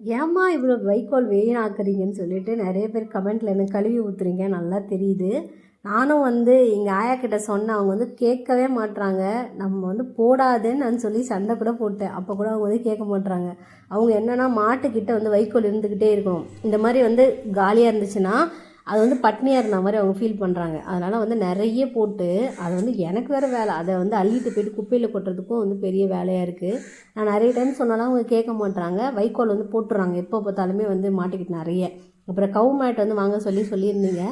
ஏம்மா இவ்வளோ வைக்கோல் வீணாக்குறீங்கன்னு சொல்லிட்டு நிறைய பேர் கமெண்ட்டில் எனக்கு கழுவி ஊற்றுறீங்க நல்லா தெரியுது. நானும் வந்து எங்கள் ஆயா கிட்ட சொன்னேன் அவங்க வந்து கேட்கவே மாட்றாங்க. நம்ம வந்து போடாதுன்னு நான் சொல்லி சண்டை கூட போட்டேன். அப்போ கூட அவங்க வந்து கேட்க மாட்றாங்க. அவங்க என்னென்னா மாட்டுக்கிட்ட வந்து வைக்கோல் இருந்துக்கிட்டே இருக்கணும் இந்த மாதிரி வந்து காலியாக இருந்துச்சுன்னா அது வந்து பட்னியாக இருந்த மாதிரி அவங்க ஃபீல் பண்ணுறாங்க அதனால் வந்து நிறைய போட்டு அது வந்து எனக்கு வேறு வேலை. அதை வந்து அள்ளிட்டு போயிட்டு குப்பையில் கொட்டுறதுக்கும் வந்து பெரிய வேலையாக இருக்குது நான் நிறைய டைம் சொன்னாலும் அவங்க கேட்க மாட்றாங்க. வைக்கோல் வந்து போட்டுறாங்க. எப்போ பார்த்தாலுமே வந்து மாட்டிக்கிட்டு நிறைய. அப்புறம் கவு மேட் வந்து வாங்க சொல்லி சொல்லியிருந்தீங்க.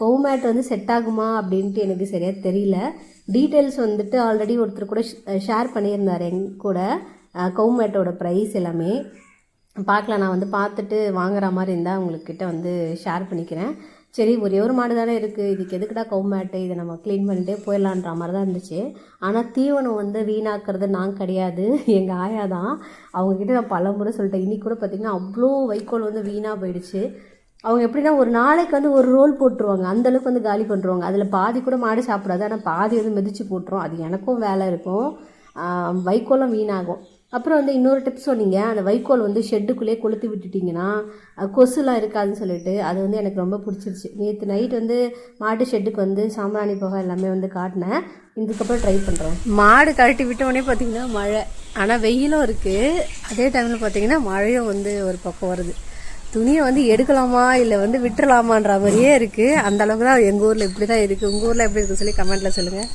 கவு மேட் வந்து செட் ஆகுமா அப்படின்ட்டு எனக்கு சரியாக தெரியல. டீட்டெயில்ஸ் வந்துட்டு ஆல்ரெடி ஒருத்தர் கூட ஷேர் பண்ணியிருந்தார் எங் கூட. கவு மேட்டோட ப்ரைஸ் எல்லாமே. பார்க்கலாம் நான் வந்து பார்த்துட்டு வாங்குற மாதிரி இருந்தால் உங்கள்கிட்ட வந்து ஷேர் பண்ணிக்கிறேன். சரி ஒரே ஒரு மாடு தானே இருக்குது இதுக்கு எதுக்குடா கவு மேட்டு இதை நம்ம க்ளீன் பண்ணிட்டே போயிடலான்ற மாதிரி தான் இருந்துச்சு. ஆனால் தீவனம் வந்து வீணாக்கிறது நான் கிடையாது. எங்கள் ஆயா தான். அவங்கக்கிட்ட நான் பல முறை சொல்லிட்டேன். இன்றைக்கி கூட பார்த்திங்கன்னா அவ்வளோ வைக்கோல் வந்து வீணாக போயிடுச்சு. அவங்க எப்படின்னா ஒரு நாளைக்கு வந்து ஒரு ரோல் போட்டுருவாங்க. அந்தளவுக்கு வந்து காலி பண்ணுருவாங்க அதில் பாதி கூட மாடு சாப்பிடாது. ஆனால் பாதி வந்து மிதித்து போட்டுரும். அது எனக்கும் வேலை இருக்கும். வைக்கோலும் வீணாகும். அப்புறம் வந்து இன்னொரு டிப்ஸ் சொன்னீங்க. அந்த வைக்கோல் வந்து ஷெட்டுக்குள்ளேயே கொளுத்து விட்டுட்டிங்கன்னா கொசுலாம் இருக்காதுன்னு சொல்லிட்டு அது வந்து எனக்கு ரொம்ப பிடிச்சிருச்சு. நேற்று நைட் வந்து மாட்டு ஷெட்டுக்கு வந்து சாம்பிராணி புகை எல்லாமே வந்து காட்டினேன். இதுக்கப்புறம் ட்ரை பண்ணுறேன் மாடு கழட்டி விட்ட உடனே பார்த்தீங்கன்னா மழை. ஆனால் வெயிலும் இருக்குது அதே டைமில் பார்த்தீங்கன்னா மழையும் வந்து ஒரு பக்கம் வருது. துணியை வந்து எடுக்கலாமா இல்லை வந்து விட்டுறலாமான்ற மாதிரியே இருக்குது அந்த அளவுக்கு தான் எங்கள் ஊரில் இப்படி தான் இருக்குது உங்கள் ஊரில் எப்படி இருக்குன்னு சொல்லி கமெண்ட்டில் சொல்லுங்கள்